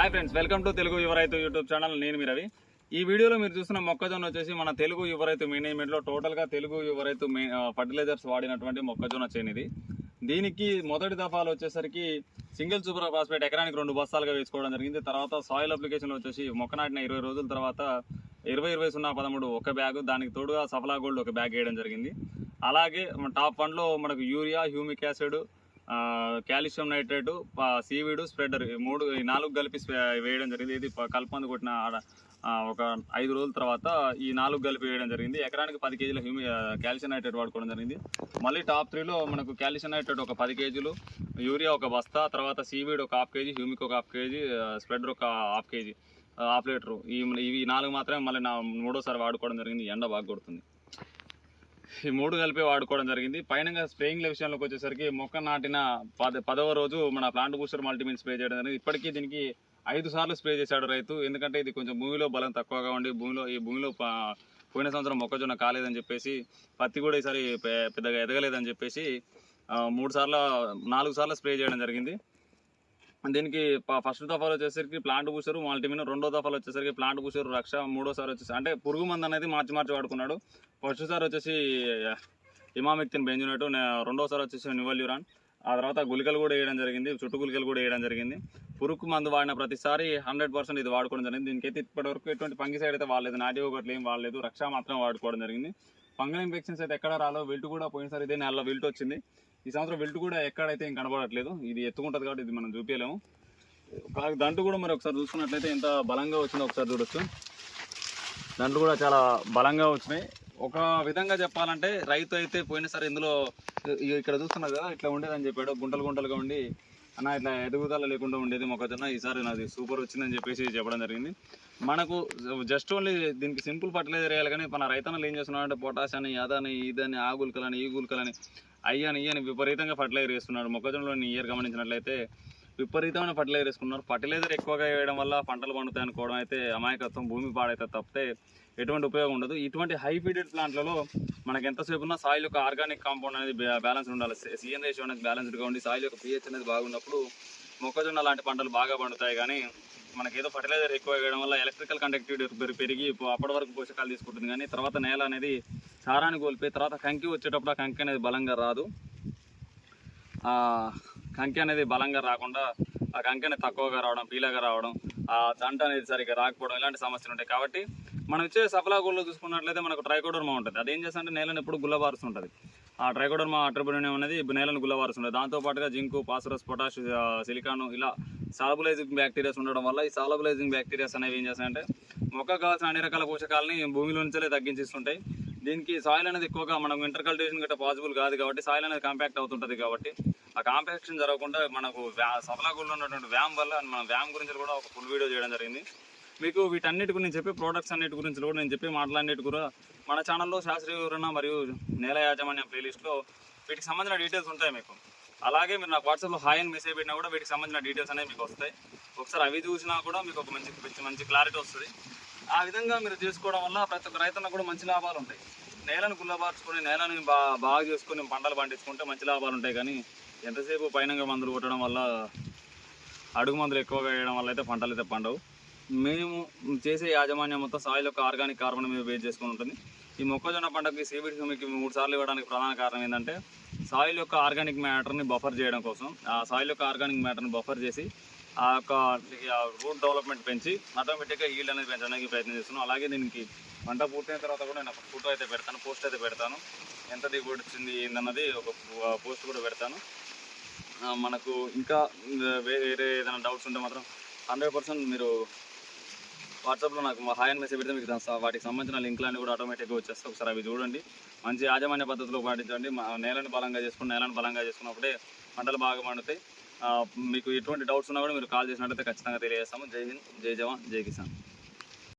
Hi friends welcome to Telugu Yuva Raithu YouTube channel నేను మీ రవి. ఈ వీడియోలో మీరు చూస్తున్న మొక్కజొన్న వచ్చేసి మన తెలుగు యువ రైతు మేనేజ్మెంట్లో టోటల్గా తెలుగు యువ రైతు మే ఫర్టిలైజర్స్ వాడినటువంటి మొక్కజొన్న చేను ఇది. దీనికి మొదటి దఫాలు వచ్చేసరికి సింగిల్ సూపర్ ఫాస్ఫేట్ ఎకరానికి రెండు బస్తాలుగా వేసుకోవడం జరిగింది. తర్వాత సాయిల్ అప్లికేషన్లో వచ్చేసి మొక్క నాటిన ఇరవై రోజుల తర్వాత ఇరవై ఇరవై సున్నా పదమూడు ఒక బ్యాగ్ దానికి తోడుగా సఫలా గోల్డ్ ఒక బ్యాగ్ వేయడం జరిగింది. అలాగే మన టాప్ వన్లో మనకు urea humic acid calcium nitrate seaweed spreader ఈ మూడు ఈ నాలుగు కలిపి వేయడం జరిగింది. ఇది కల్పంది కొట్టిన ఒక ఐదు రోజుల తర్వాత ఈ నాలుగు కలిపి వేయడం జరిగింది. ఎకరానికి పది కేజీల హ్యూమి కాల్షియం నైట్రేట్ వాడుకోవడం జరిగింది. మళ్ళీ టాప్ త్రీలో మనకు కాల్షియం నైట్రేట్ ఒక పది కేజీలు యూరియా ఒక బస్తా తర్వాత సీవీడ్ ఒక హాఫ్ కేజీ హ్యూమిక్ ఒక హాఫ్ కేజీ స్ప్రెడర్ ఒక హాఫ్ కేజీ హాఫ్ లీటరు. ఈ ఇవి నాలుగు మాత్రమే మళ్ళీ నా మూడోసారి వాడుకోవడం జరిగింది. ఎండ బాగా కొడుతుంది. ఈ మూడు కలిపి వాడుకోవడం జరిగింది. పైన స్ప్రేయింగ్ల విషయంలోకి వచ్చేసరికి మొక్క నాటిన పద పదవ రోజు మన ప్లాంట్ బూస్టర్ మల్టీమిన్ స్ప్రే చేయడం జరిగింది. ఇప్పటికీ దీనికి ఐదు సార్లు స్ప్రే చేశాడు రైతు. ఎందుకంటే ఇది కొంచెం భూమిలో బలం తక్కువగా ఉండి భూమిలో ఈ భూమిలో పోయిన సంవత్సరం మొక్కజొన్న కాలేదని చెప్పేసి పత్తి కూడా ఈసారి పెద్దగా ఎదగలేదని చెప్పేసి మూడు సార్లు నాలుగు సార్లు స్ప్రే చేయడం జరిగింది. దీనికి ఫస్ట్ దఫాలో వచ్చేసరికి ప్లాంట్ పూసారు మల్టీమిన్ రెండో దఫాలు వచ్చేసరికి ప్లాంట్ పూసారు రక్ష మూడోసారి వచ్చేసి అంటే పురుగు మందు అనేది మార్చి మార్చి వాడుకున్నాడు. ఫస్ట్ సారి వచ్చేసి ఇమామిక్తిన్ బెంజునట్టు రెండోసారి వచ్చేసి నివల్యూరాన్. ఆ తర్వాత గుళికలు కూడా వేయడం జరిగింది చుట్టు గుళికలు కూడా వేయడం జరిగింది. పురుగు మందు వాడిన ప్రతిసారి హండ్రెడ్ పర్సెంట్ ఇది వాడుకోవడం జరిగింది. దీనికైతే ఇప్పటివరకు ఎటువంటి పంగి సైడ్ అయితే వాడలేదు నాటి ఒకటి ఏం వాడలేదు రక్ష మాత్రం వాడుకోవడం జరిగింది. ఫంగల్ ఇన్ఫెక్షన్స్ అయితే ఎక్కడ రాలో విల్ట్ కూడా పోయినసారి ఇదే నెలలో విల్ట్ వచ్చింది. ఈ సంవత్సరం వెల్ట్ కూడా ఎక్కడైతే ఏం కనబడట్లేదు. ఇది ఎత్తుకుంటుంది కాబట్టి ఇది మనం చూపించలేము దంటు కూడా మరి ఒకసారి చూసుకున్నట్లయితే ఎంత బలంగా వచ్చిందో ఒకసారి చూడొచ్చు. దంటు కూడా చాలా బలంగా వచ్చినాయి. ఒక విధంగా చెప్పాలంటే రైతు అయితే పోయినసారి ఇందులో ఇక్కడ చూస్తున్నారు కదా ఇట్లా ఉండేదని చెప్పాడు. గుంటలు గుంటలుగా ఉండి అన్న ఇట్లా ఎదుగుదల లేకుండా ఉండేది మొక్కజొన్న. ఈసారి నాది సూపర్ వచ్చిందని చెప్పేసి చెప్పడం జరిగింది. మనకు జస్ట్ ఓన్లీ దీనికి సింపుల్ ఫర్టిలైజర్ వేయాలి కానీ మన రైతన్నలు ఏం చేస్తున్నారంటే పొటాష్ అని అదని ఇదని ఆ గుల్కలని ఈ గుల్కలని అయ్యని ఇయ్యని విపరీతంగా ఫర్టిలైజర్ వేసుకున్నాడు. మొక్కజొన్నలో ఇయర్ గమనించినట్లయితే విపరీతమైన ఫర్టిలైజర్ వేసుకున్నారు. ఫర్టిలైజర్ ఎక్కువగా వేయడం వల్ల పంటలు పండుతాయి అనుకోవడం అయితే అమాయకత్వం భూమి పాడైతే తప్పితే ఎటువంటి ఉపయోగం ఉండదు. ఇటువంటి హై ఫీడెడ్ ప్లాంట్లలో మనకు ఎంతసేపు ఉన్నా సాయిల్ యొక్క ఆర్గానిక్ కాంపౌండ్ అనేది బ్యాలెన్స్ ఉండాలి. సిఎన్ రేషియో అనేది బ్యాలెన్స్డ్గా ఉండి సాయిల్ యొక్క పిహెచ్ అనేది బాగున్నప్పుడు మొక్కజొన్న లాంటి పంటలు బాగా పండుతాయి కానీ మనకి ఏదో ఫర్టిలైజర్ ఎక్కువ వేయడం వల్ల ఎలక్ట్రికల్ కండక్టివిటీ పెరిగి అప్పటి వరకు పోషకాలు తీసుకుంటుంది. కానీ తర్వాత నేల అనేది సారాన్ని కోల్పోయి తర్వాత కంకి వచ్చేటప్పుడు ఆ కంకి అనేది బలంగా రాదు. కంకి అనేది బలంగా రాకుండా ఆ కంకి అనేది తక్కువగా రావడం పీలగా రావడం ఆ దంట అనేది సరిగ్గా రాకపోవడం ఇలాంటి సమస్యలు ఉంటాయి. కాబట్టి మనం ఇచ్చే సఫలా గోల్లో చూసుకున్నట్లయితే మనకు ట్రైకోడర్మా ఉంటుంది. అది ఏం చేస్తా అంటే నేలను ఎప్పుడు గుల్లబారుస్తుంటుంది. ఆ ట్రైకోడర్మా అట్రిబ్యూట్ అనేది నేలను గుల్లబారుస్తుంటుంది. దాంతోపాటుగా జింకు పాస్ఫరస్ పొటాష్ సిలికాను ఇలా సాలబులైజింగ్ బ్యాక్టీరియాస్ ఉండడం వల్ల ఈ సాలబులైజింగ్ బ్యాక్టీరియాస్ అనేవి ఏం చేస్తాయంటే మొక్కకు కావాల్సిన అన్ని రకాల పోషకాలని భూమిలో నుంచే తగ్గించిస్తుంటాయి. దీనికి సాయిల్ అనేది ఎక్కువగా మనం ఇంటర్ కల్టివేషన్ గట్రా పాసిబుల్ కాదు కాబట్టి సాయిల్ అనేది కాంపాక్ట్ అవుతుంటుంది కాబట్టి ఆ కాంపాక్షన్ జరగకుండా మనకు సఫలాగుల్లో ఉన్నటువంటి వ్యామ్ వల్ల మనం వ్యామ్ గురించి కూడా ఒక ఫుల్ వీడియో చేయడం జరిగింది. మీకు వీటన్నిటి గురించి చెప్పి ప్రోడక్ట్స్ అన్నిటి గురించి కూడా నేను చెప్పి మాట్లాడినట్టు కూడా మన ఛానల్లో శాస్త్రీయ వివరణ మరియు నేల యాజమాన్యం ప్లేలిస్ట్లో వీటికి సంబంధించిన డీటెయిల్స్ ఉంటాయి మీకు. అలాగే మీరు నాకు వాట్సాప్లో హాయ్ అని మెసేజ్ పెట్టినా కూడా వీటికి సంబంధించిన డీటెయిల్స్ అనేవి మీకు వస్తాయి. ఒకసారి అవి చూసినా కూడా మీకు ఒక మంచి మంచి మంచి క్లారిటీ వస్తుంది. ఆ విధంగా మీరు చేసుకోవడం వల్ల ప్రతి ఒక్క రైతున్న కూడా మంచి లాభాలు ఉంటాయి. నేలను గుల్లబార్చుకొని నేలని బా బాగా చేసుకొని పంటలు పండించుకుంటే మంచి లాభాలు ఉంటాయి. కానీ ఎంతసేపు పైన మందులు కొట్టడం వల్ల అడుగు మందులు ఎక్కువగా వేయడం వల్ల అయితే పంటలు అయితే పండవు. మేము చేసే యాజమాన్యం మొత్తం సాయిల్ యొక్క ఆర్గానిక్ కార్బన్ మీద బేస్ చేసుకొని ఉంటుంది. ఈ మొక్కజొన్న పంటకి సీవిడ్ హ్యూమిక్ మూడు సార్లు ఇవ్వడానికి ప్రధాన కారణం ఏంటంటే సాయిల్ యొక్క ఆర్గానిక్ మ్యాటర్ని బఫర్ చేయడం కోసం ఆ సాయిల్ యొక్క ఆర్గానిక్ మ్యాటర్ని బఫర్ చేసి ఆ యొక్క రూట్ డెవలప్మెంట్ పెంచి ఆటోమేటిక్గా ఈల్డ్ అనేది పెంచడానికి ప్రయత్నం చేస్తున్నాం. అలాగే దీనికి పంట పూర్తయిన తర్వాత కూడా నేను ఒక ఫోటో అయితే పెడతాను పోస్ట్ అయితే పెడతాను. ఎంత దిగుబడి వచ్చింది ఏందన్నది ఒక పోస్ట్ కూడా పెడతాను. మనకు ఇంకా వేరే ఏదైనా డౌట్స్ ఉంటే మాత్రం హండ్రెడ్ పర్సెంట్ మీరు వాట్సాప్లో నాకు మా హాయ్ అని మెసేజ్ పెడితే మీకు వాటికి సంబంధించిన లింక్లన్నీ కూడా ఆటోమేటిక్గా వచ్చేస్తాయి. ఒకసారి అవి చూడండి. మంచి యాజమాన్య పద్ధతిలో పాటించండి. మా నేలను బలంగా చేసుకుని నేలను బలంగా చేసుకున్నప్పుడే పంటలు బాగా పండుతాయి. మీకు ఎటువంటి డౌట్స్ ఉన్నా కూడా మీరు కాల్ చేసినట్లయితే ఖచ్చితంగా తెలియజేస్తాము. జై హింద్ జై జవాన్ జై కిసాన్.